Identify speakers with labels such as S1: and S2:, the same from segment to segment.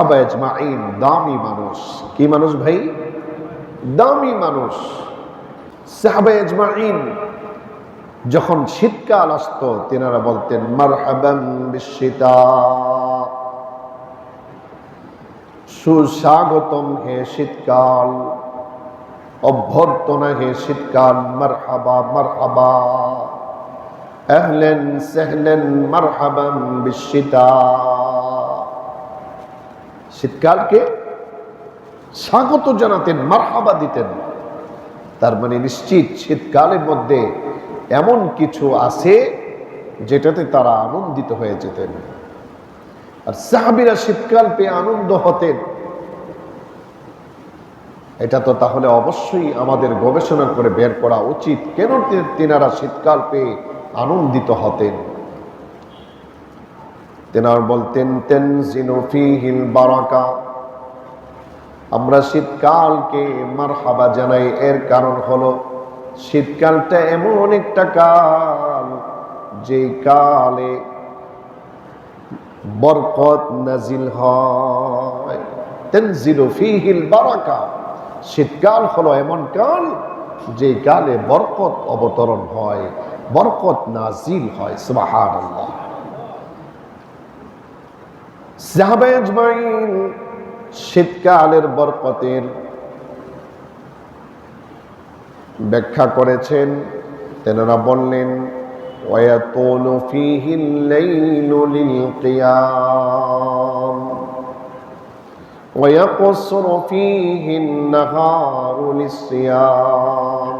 S1: সাহাবা দামি মানুষ। কি মানুষ ভাই? দামি মানুষ। যখন শীতকাল আসতো, তেনারা বলতেন সুস্বাগতম হে শীতকাল, অভ্যর্থনা হে শীতকাল, মারহাবা মারহাবা। আহলেন, সাহলেন, মারহাবান বিশ্বতা শীতকালকে স্বাগত জানাতেন, মারহাবা দিতেন। তার মানে নিশ্চিত শীতকালের মধ্যে এমন কিছু আছে যেটাতে তারা আনন্দিত হয়ে যেতেন। আর সাহাবিরা শীতকাল পেয়ে আনন্দ হতেন। এটা তো তাহলে অবশ্যই আমাদের গবেষণা করে বের করা উচিত। কেন তিনারা শীতকাল পেয়ে আনন্দিত হতেন? তেনার বলতেন তেন ফিহিল বারাকা। আমরা শীতকালকে মার হাবা জানাই, এর কারণ হলো শীতকালটা এমন একটা কাল যে কালে বরকত নাজিল হয়। তেনজিলু ফিহিল বারাকা। শীতকাল হলো এমন কাল যে কালে বরকত অবতরণ হয়, বরকত নাজিল হয়, সুবহানাল্লাহ। সাহাবা আজমাইন শীতকালের বরকতের ব্যাখ্যা করেছেন তেনারা বললেন ويطول فيه الليل للقيام ويقصر فيه النهار للصيام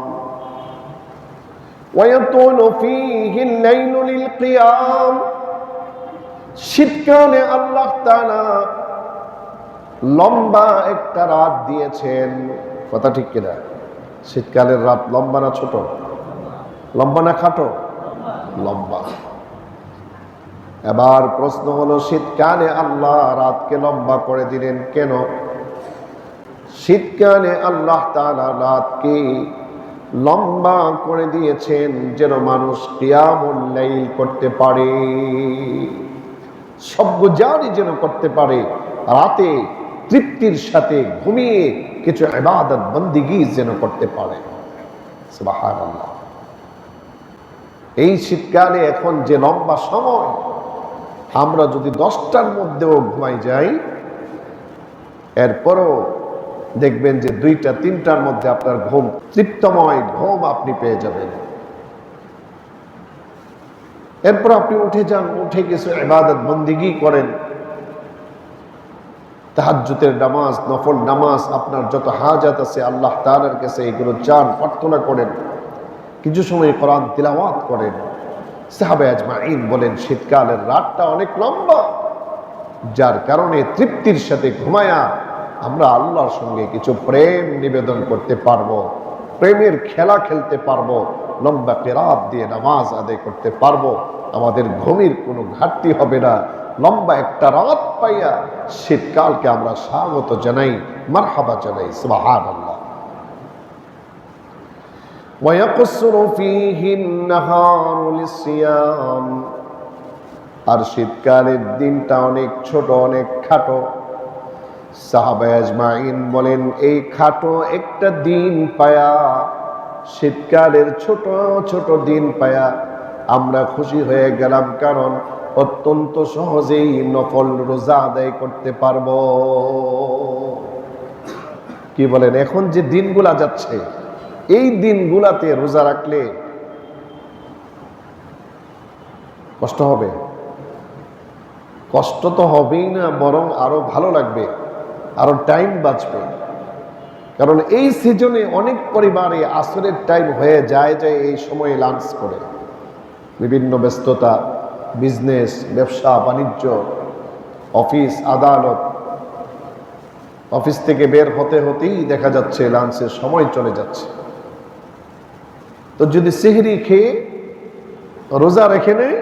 S1: ويطول فيه الليل للقيام শীতকালে আল্লাহ তাআলা লম্বা একটা রাত দিয়েছেন। কথা ঠিক কিনা? শীতকালের রাত লম্বা না ছোট? লম্বা না খাটো? লম্বা। এবার প্রশ্ন হলো শীতকালে আল্লাহ রাতকে লম্বা করে দিলেন কেন? শীতকালে আল্লাহ তাআলা রাতকে লম্বা করে দিয়েছেন যেন মানুষ লাইল করতে পারে। সব্যজারি যেন করতে পারে। রাতে তৃপ্তির সাথে ঘুমিয়ে কিছু ইবাদত, বন্দিগি যেন করতে পারে। এই শীতকালে এখন যে লম্বা সময়, আমরা যদি দশটার মধ্যেও ঘুমাই যাই, এরপরও দেখবেন যে দুইটা, তিনটার মধ্যে আপনার ঘুম তৃপ্তময় ঘুম আপনি পেয়ে যাবেন। এরপর আপনি উঠে যান, উঠে কিছু ইবাদত, বন্দিগি করেন। তাহাজ্জুতের নামাজ, নফল নামাজ, আপনার যত হাজাত আছে, আল্লাহ তাআলার কাছে এগুলো চান, প্রার্থনা করেন। কিছু সময় কোরআন তিলাওয়াত করেন। সাহাবে আজমাইন বলেন, শীতকালের রাতটা অনেক লম্বা। যার কারণে তৃপ্তির সাথে ঘুমায়া আমরা আল্লাহর সঙ্গে কিছু প্রেম নিবেদন করতে পারব, প্রেমের খেলা খেলতে পারব। লম্বা কেরাত দিয়ে নামাজ আদায় করতে পারবো আমাদের ঘুমের কোনো ঘাটতি হবে না লম্বা একটা রাত পাইয়া শীতকালকে আমরা স্বাগত জানাই মারহাবা জানাই সুবাহান আল্লাহ ويقصر فيه النهار للصيام আর শীতকালের দিনটা অনেক ছোট অনেক খাটো সাহাবা আজমাইন বলেন এই খাটো একটা দিন পায়া শীতকালের ছোট ছোট দিন পায়া আমরা খুশি হয়ে গেলাম কারণ অত্যন্ত সহজেই নফল রোজা আদায় করতে পারব। কি বলেন, এখন যে দিনগুলা যাচ্ছে, এই দিনগুলাতে রোজা রাখলে কষ্ট হবে? কষ্ট তো হবেই না, বরং আরও ভালো লাগবে, আরও টাইম বাঁচবে। কারণ এই সিজনে অনেক পরিবারে আসরের টাইম হয়ে যায় যায় এই সময়ে লাঞ্চ করে। বিভিন্ন ব্যস্ততা বিজনেস ব্যবসা, বাণিজ্য অফিস আদালত অফিস থেকে বের হতে হতেই দেখা যাচ্ছে লাঞ্চের সময় চলে যাচ্ছে। তো যদি সিহরি খেয়ে রোজা রেখে নেয়,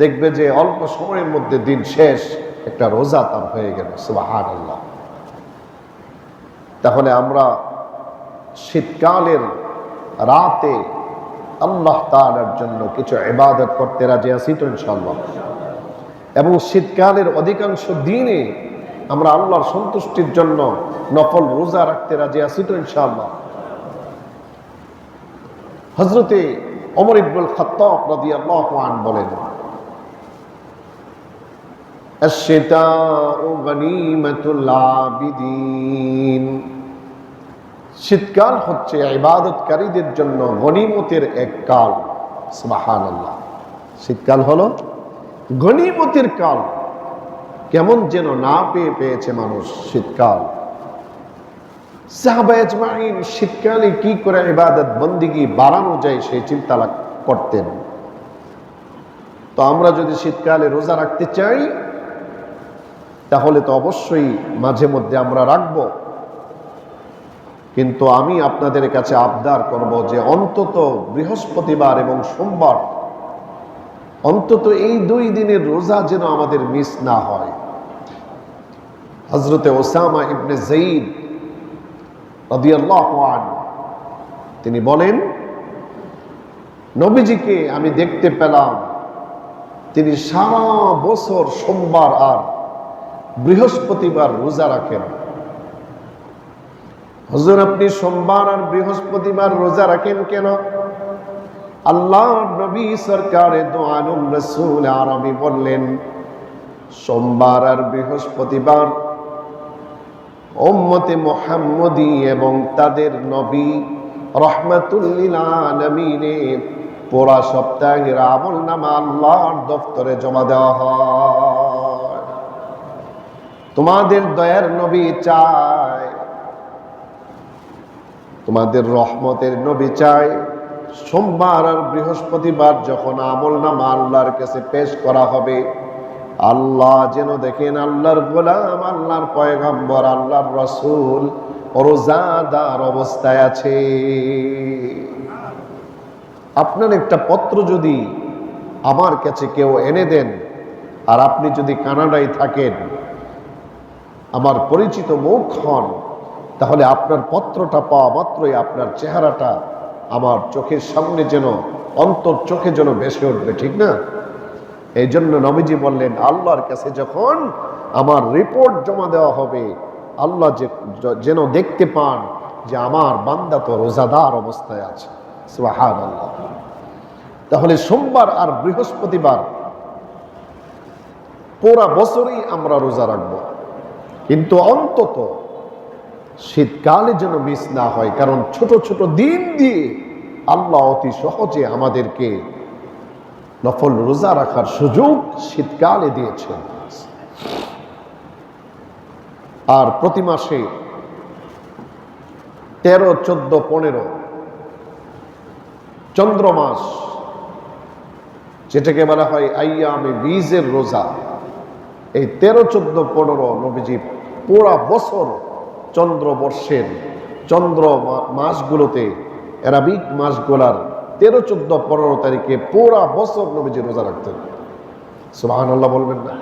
S1: দেখবে যে অল্প সময়ের মধ্যে দিন শেষ, একটা রোজা তার হয়ে গেল সুবাহান আল্লাহ তাহলে আমরা শীতকালের রাতে আল্লাহ তালার জন্য কিছু এবাদত করতে রাজি আছি তো ইনশাল্লাহ এবং শীতকালের অধিকাংশ দিনে আমরা আল্লাহর সন্তুষ্টির জন্য নকল রোজা রাখতে রাজি আছি তো ইনশাল্লাহ হজরতে অমর ইবুল খত্তাব রাজি বলেন শীতকাল হচ্ছে ইবাদতকারীদের জন্য গনিমতের এক কাল। সুবহানাল্লাহ। শীতকাল হলো গনিমতের কাল। কেমন যেন না পেয়ে পেয়েছে মানুষ শীতকাল। শীতকালে কি করে ইবাদত বন্দিগি বাড়ানো যায় সেই চিন্তা করতেন। তো আমরা যদি শীতকালে রোজা রাখতে চাই তাহলে তো অবশ্যই মাঝে মধ্যে আমরা রাখব। কিন্তু আমি আপনাদের কাছে আবদার করব যে অন্তত বৃহস্পতিবার এবং সোমবার, অন্তত এই দুই দিনের রোজা যেন আমাদের মিস না হয়। হজরতে ওসামা ইবনে জঈদ রাদিয়াল্লাহু আনহু, তিনি বলেন, নবীজিকে আমি দেখতে পেলাম, তিনি সারা বছর সোমবার আর বৃহস্পতিবার রোজা রাখেন। হজুর, আপনি সোমবার আর বৃহস্পতিবার রোজা রাখেন কেন? আল্লাহ নবী সরকারে দোয়ানুম রসুল আরবি বললেন, সোমবার আর বৃহস্পতিবার ওম্মতে মোহাম্মদী এবং তাদের নবী রহমাতুল্লিল আলমিনে পোড়া সপ্তাহের আমল নামা আল্লাহর দফতরে জমা দেওয়া হয়। তোমাদের দয়ার নবী চায়। তোমাদের রহমতের নবী চায়। সোমবার আর বৃহস্পতিবার যখন আমল নামা আল্লাহর কাছে পেশ করা হবে, আল্লাহ যেন দেখেন আল্লাহর গোলাম, আল্লাহর পয়গম্বর, আল্লাহর রসুল রোজাদার অবস্থায় আছে। আপনার একটা পত্র যদি আমার কাছে কেউ এনে দেন আর আপনি যদি কানাডায় থাকেন আমার পরিচিত মুখ হন, তাহলে আপনার পত্রটা পাওয়া মাত্রই আপনার চেহারাটা আমার চোখের সামনে যেন, অন্তর চোখে যেন বেসে উঠবে, ঠিক না? এই জন্য নবীজি বললেন, আল্লাহর কাছে যখন আমার রিপোর্ট জমা দেওয়া হবে, আল্লাহ যে, যেন দেখতে পান যে আমার বান্দা তো রোজাদার অবস্থায় আছে। আল্লাহ তাহলে সোমবার আর বৃহস্পতিবার পুরা বছরই আমরা রোজা রাখব। কিন্তু অন্তত শীতকালে যেন মিস না হয়, কারণ ছোট ছোট দিন দিয়ে আল্লাহ অতি সহজে আমাদেরকে নফল রোজা রাখার সুযোগ শীতকালে দিয়েছেন। আর প্রতি মাসে তেরো, চোদ্দ, পনেরো চন্দ্র মাস, যেটাকে বলা হয় আইয়ামে বীজের রোজা। এই তেরো, চোদ্দ, পনেরো নবীজি পুরা বছর চন্দ্রবর্ষের চন্দ্র মাসগুলোতে অ্যারাবিক মাসগুলার তেরো, চোদ্দ, পনেরো তারিখে পুরা বছর নবীজি রোজা রাখতেন। সুবাহান আল্লাহ বলবেন না?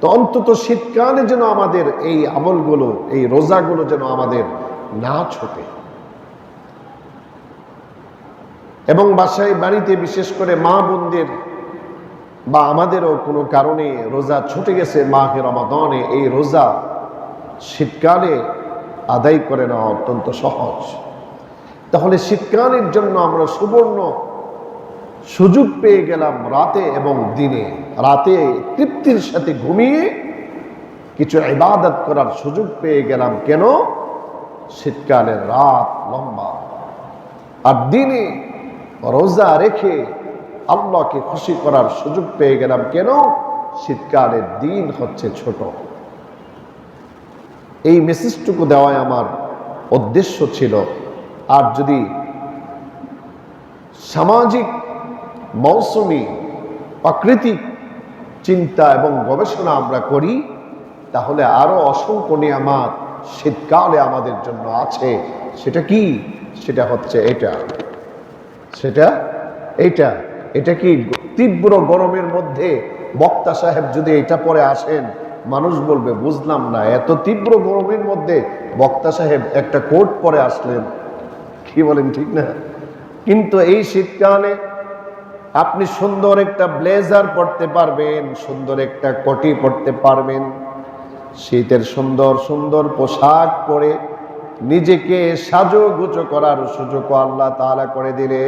S1: তো অন্তত শীতকালে যেন আমাদের এই আমলগুলো, এই রোজাগুলো যেন আমাদের না ছোটে। এবং বাসায় বাড়িতে বিশেষ করে মা বোনদের বা আমাদেরও কোনো কারণে রোজা ছুটে গেছে মাহে রমাদনে, এই রোজা শীতকালে আদায় করে নেওয়া অত্যন্ত সহজ। তাহলে শীতকালের জন্য আমরা সুবর্ণ সুযোগ পেয়ে গেলাম রাতে এবং দিনে। রাতে তৃপ্তির সাথে ঘুমিয়ে কিছু ইবাদত করার সুযোগ পেয়ে গেলাম কেন? শীতকালের রাত লম্বা। আর দিনে রোজা রেখে আল্লাহকে খুশি করার সুযোগ পেয়ে গেলাম কেন? শীতকালের দিন হচ্ছে ছোট। এই মেসেজটুকু দেওয়ায় আমার উদ্দেশ্য ছিল। আর যদি সামাজিক, মৌসুমি, প্রাকৃতিক চিন্তা এবং গবেষণা আমরা করি, তাহলে আরও অসংখ্য নিয়ামাত শীতকালে আমাদের জন্য আছে। সেটা কি? সেটা হচ্ছে এটা। সেটা এইটা। এটা কি তীব্র গরমের মধ্যে বক্তা সাহেব যদি এটা পরে আসেন, মানুষ বলবে, বুঝলাম না, এত তীব্র গরমের মধ্যে বক্তা সাহেব একটা কোট পরে আসলেন। কি বলেন, ঠিক না? কিন্তু এই শীতকালে আপনি সুন্দর একটা ব্লেজার পরতে পারবেন, সুন্দর একটা কটি পরতে পারবেন। শীতের সুন্দর সুন্দর পোশাক পরে নিজেকে সাজো গুজো করার সুযোগ আল্লাহ তাআলা করে দিলে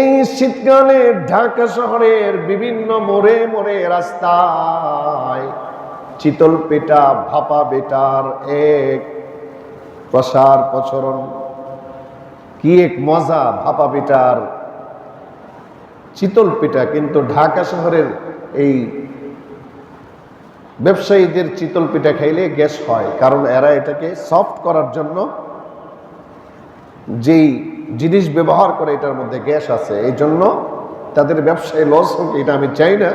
S1: এই শীতকালে ঢাকা শহরের বিভিন্ন মোড়ে মোড়ে রাস্তায় চিতল পেটা, ভাপা বেটার এক প্রসার প্রচরণ কি এক মজা ভাপা বেটার, চিতল পিঠা কিন্তু ঢাকা শহরের এই ব্যবসায়ীদের চিতল পিঠা খাইলে গ্যাস হয়, কারণ এরা এটাকে সফট করার জন্য যেই জিনিস ব্যবহার করে এটার মধ্যে গ্যাস আছে, এই জন্য তাদের ব্যবসায় লস হোক, এটা আমি চাই না।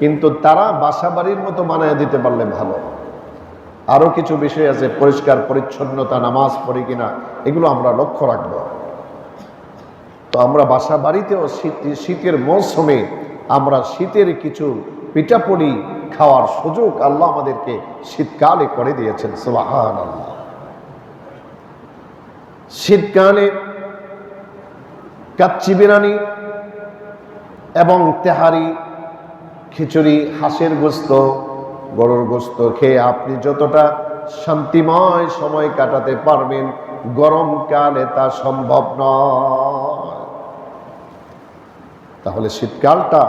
S1: কিন্তু তারা বাসা বাড়ির মতো মানায় দিতে পারলে ভালো। আরও কিছু বিষয় আছে, পরিষ্কার, পরিচ্ছন্নতা, নামাজ পড়ি কিনা, এগুলো আমরা লক্ষ্য রাখব। তো আমরা বাসা বাড়িতেও শীত, শীতের মৌসুমে আমরা শীতের কিছু পিঠাপুলি খাওয়ার সুযোগ আল্লাহ আমাদেরকে শীতকালে করে দিয়েছেন সুবাহান আল্লাহ শীতকালে কাচ্চি বিরিয়ানি এবং তেহারি, খিচুড়ি, হাঁসের গোস্ত, গরুর গোস্ত খেয়ে আপনি যতটা শান্তিময় সময় কাটাতে পারবেন গরমকালে তা সম্ভব নয়। তাহলে শীতকালটা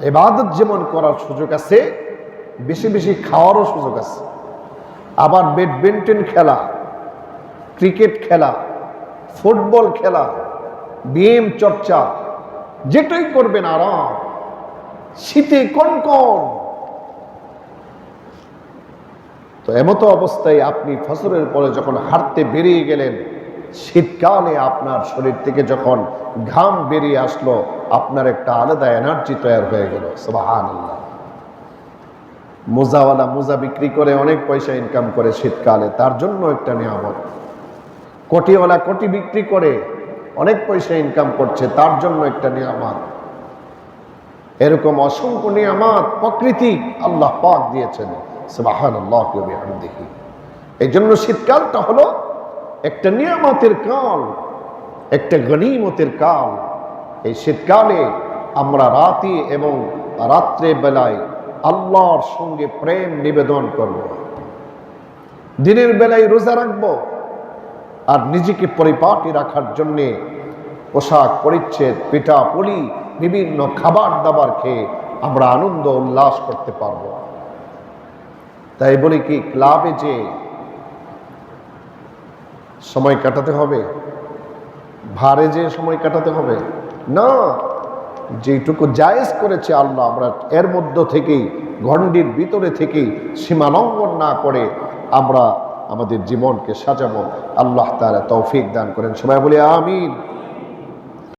S1: এবাদত যেমন করার সুযোগ আছে, বেশি বেশি খাওয়ারও সুযোগ আছে। আবার ব্যাডমিন্টন খেলা ক্রিকেট খেলা, ফুটবল খেলা ব্যায়াম চর্চা, যেটাই করবেন আরাম। শীতে কোন কোন। তো এমতো অবস্থায় আপনি ফসলের পরে যখন হাঁটতে বেরিয়ে গেলেন, শীতকালে আপনার শরীর থেকে যখন ঘাম বেরিয়ে আসলো, আপনার একটা আলাদা এনার্জি তৈরি হয়ে গেল। মোজাওয়ালা মোজা বিক্রি করে অনেক পয়সা ইনকাম করে শীতকালে, তার জন্য একটা নিয়ামত। কোটিওয়ালা কোটি বিক্রি করে অনেক পয়সা ইনকাম করছে, তার জন্য একটা নিয়ামত। এরকম অসংখ্য নিয়ামাত প্রকৃতি আল্লাহ পাক দিয়েছেন। আল্লাহ দেখি এই জন্য শীতকালটা হলো একটা নিয়ামতের কাল, একটা গণিমতের কাল। এই শীতকালে আমরা রাতে এবং রাত্রে বেলায় আল্লাহর সঙ্গে প্রেম নিবেদন করব। দিনের বেলায় রোজা রাখব আর নিজেকে পরিপাটি রাখার জন্যে পোশাক পরিচ্ছেদ, পিঠা পুলি, বিভিন্ন খাবার দাবার খেয়ে আমরা আনন্দ উল্লাস করতে পারব। তাই বলি কি, ক্লাবে যে সময় কাটাতে হবে, ভারে যে সময় কাটাতে হবে, না যেটুকু জায়েজ করেছে আল্লাহ, আমরা এর মধ্য থেকেই ঘণ্ডির ভিতরে থেকেই সীমালঙ্ঘন না করে আমরা আমাদের জীবনকে সাজাবো আল্লাহ তারা তৌফিক দান করেন। সবাই বলি আমিন।